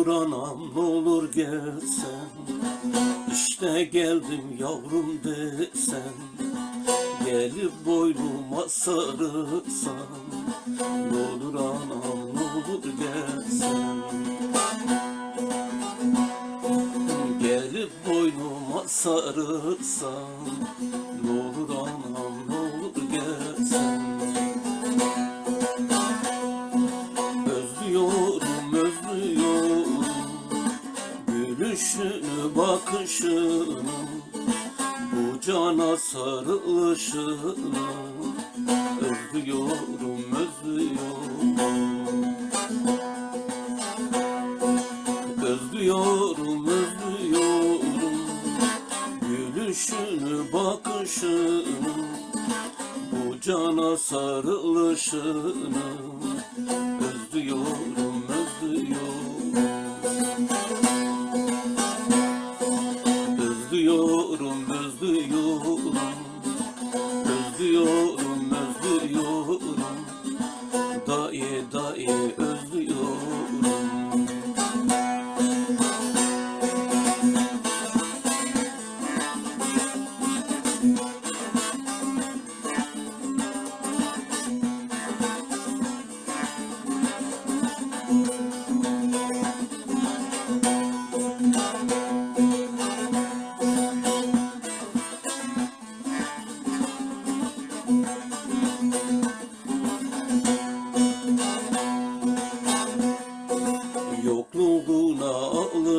olur anam ne olur gelsen. İşte geldim yavrum desen. Gelip boynuma sarılsan. Ne olur anam ne olur gelsen. Gelip boynuma sarılsan. Bakışını Bu cana sarılışını Özlüyorum özlüyorum. Özlüyorum özlüyorum. Gülüşünü bakışını Bu cana sarılışını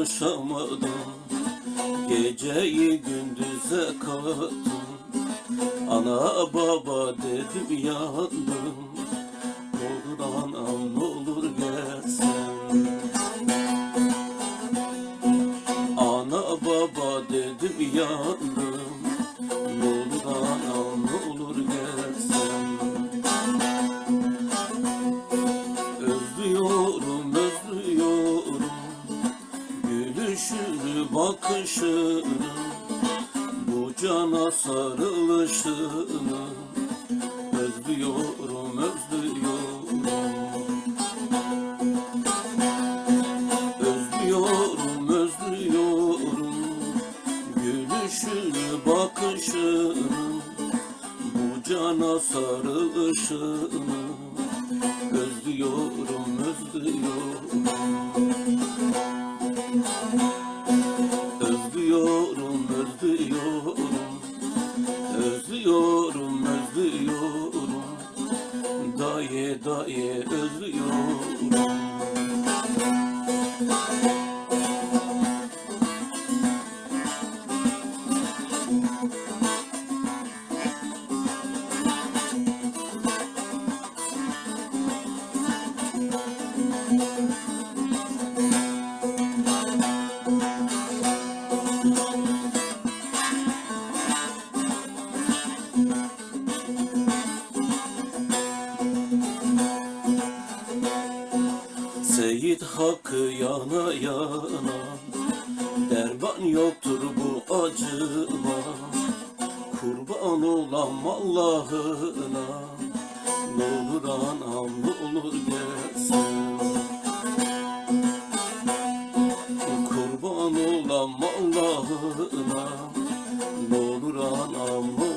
alışamadım Geceyi gündüze kattım. Ana baba dedim yandım bakışını Bu cana sarılışını Özlüyorum, özlüyorum. Özlüyorum, özlüyorum Gülüşünü, bakışını. Bu cana sarılışını Özlüyorum, Daye özlüyorum Seyit hakkı yana yana Derman yoktur bu acıma. Kurban olam Allah'ına Ne olur anam ne olur gelsen Kurban olam Allah'ına Ne olur anam ne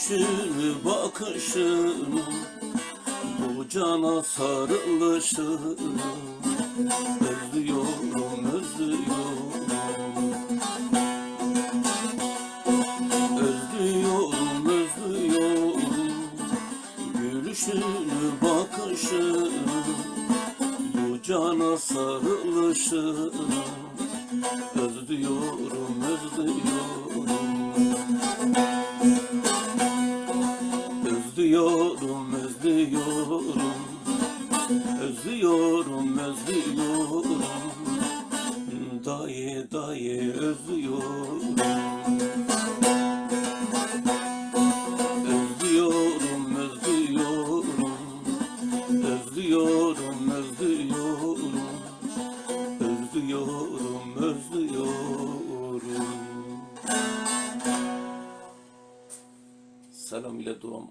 Gülüşünü, bakışını Bu cana sarılışını Özlüyorum, özlüyorum. Özlüyorum, özlüyorum. Gülüşünü, bakışını Bu cana sarılışını özlüyorum Özlüyorum, özlüyorum Özlüyorum, özlüyorum. Daye daye özlüyorum. Özlüyorum, özlüyorum. Özlüyorum, özlüyorum. Özlüyorum, özlüyorum. Selam ile duam.